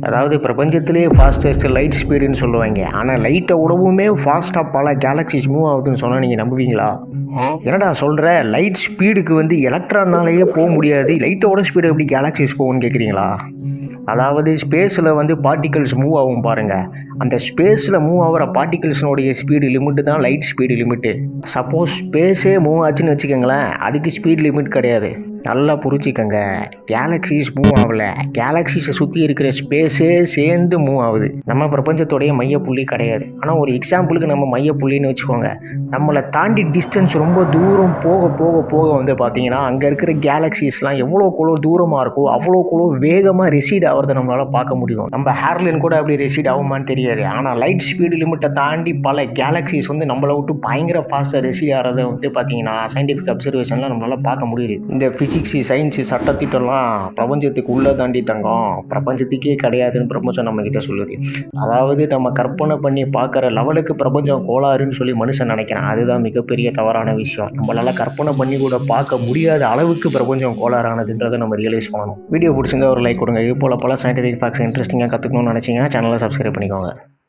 அதாவது பிரபஞ்சத்திலே fastest light ஸ்பீடுன்னு சொல்லுவாங்க. ஆனால் லைட்டை விடவுமே ஃபாஸ்ட்டாக பல கேலக்சிஸ் மூவ் ஆகுதுன்னு சொன்னால் நீங்கள் நம்புவீங்களா? என்னடா சொல்கிற லைட் ஸ்பீடுக்கு வந்து எலக்ட்ரானாலேயே போக முடியாது. லைட்டோட ஸ்பீடு எப்படி கேலக்சிஸ் போகும்னு கேட்குறீங்களா அதாவது ஸ்பேஸில் வந்து பார்ட்டிகல்ஸ் மூவ் ஆகும் பாருங்கள் அந்த ஸ்பேஸில் மூவ் ஆகிற பார்ட்டிகல்ஸ்னுடைய ஸ்பீடு லிமிட்டு தான் லைட் ஸ்பீடு லிமிட்டு சப்போஸ் ஸ்பேஸே மூவ் ஆச்சுன்னு வச்சுக்கோங்களேன் அதுக்கு ஸ்பீட் லிமிட் கிடையாது. நல்லா புரிஞ்சுக்கங்க. கேலக்சிஸ் மூவ் ஆகல. கேலக்சிஸை சுற்றி இருக்கிற ஸ்பேஸே சேர்ந்து மூவ் ஆகுது. நம்ம பிரபஞ்சத்துடைய மையப்புள்ளி கிடையாது. ஆனால் ஒரு எக்ஸாம்பிளுக்கு நம்ம மையப்புள்ளின்னு வச்சுக்கோங்க. நம்மளை தாண்டி டிஸ்டன்ஸ் ரொம்ப தூரம் போக போக போக வந்து பார்த்தீங்கன்னா அங்கே இருக்கிற கேலக்சிஸ்லாம் எவ்வளோக்குள்ளோ தூரமாக இருக்கோ அவ்வளோக்குள்ளோ வேகமாக ரெசீட் ஆகிறத நம்மளால் பார்க்க முடியும். நம்ம ஹேர்லைன் கூட அப்படி ரெசீட் ஆகுமான்னு தெரியும் முடியாது. ஆனால் லைட் ஸ்பீடு லிமிட்டை தாண்டி பல கேலக்சிஸ் வந்து நம்மளை விட்டு பயங்கர ஃபாஸ்ட்டாக ரெசீட் ஆகிறத வந்து பார்த்தீங்கன்னா சயின்டிஃபிக் அப்சர்வேஷனில் நம்மளால் பார்க்க முடியுது. இந்த ஃபிசிக்ஸு சயின்ஸு சட்டத்திட்டம்லாம் பிரபஞ்சத்துக்கு உள்ளே தாண்டி தங்கம். பிரபஞ்சத்துக்கே கிடையாதுன்னு பிரபஞ்சம் நம்மக்கிட்ட சொல்லுது. அதாவது நம்ம கற்பனை பண்ணி பார்க்குற லெவலுக்கு பிரபஞ்சம் கோளாறுன்னு சொல்லி மனுஷன் நினைக்கிறான். அதுதான் மிகப்பெரிய தவறான விஷயம். நம்மளால் கற்பனை பண்ணி கூட பார்க்க முடியாத அளவுக்கு பிரபஞ்சம் கோளாறானதுன்றதை நம்ம ரியலைஸ் பண்ணணும். வீடியோ பிடிச்சிருந்தா ஒரு லைக் கொடுங்க. இது போல் பல சயின்டிஃபிக் ஃபேக்ட்ஸ் இன்ட்ரெஸ்டிங்காக கற்றுக்கணும்னு நினச்சிங்கன்னா சேனலை சப்ஸ்கிரைப் பண்ணிக்கோங்க.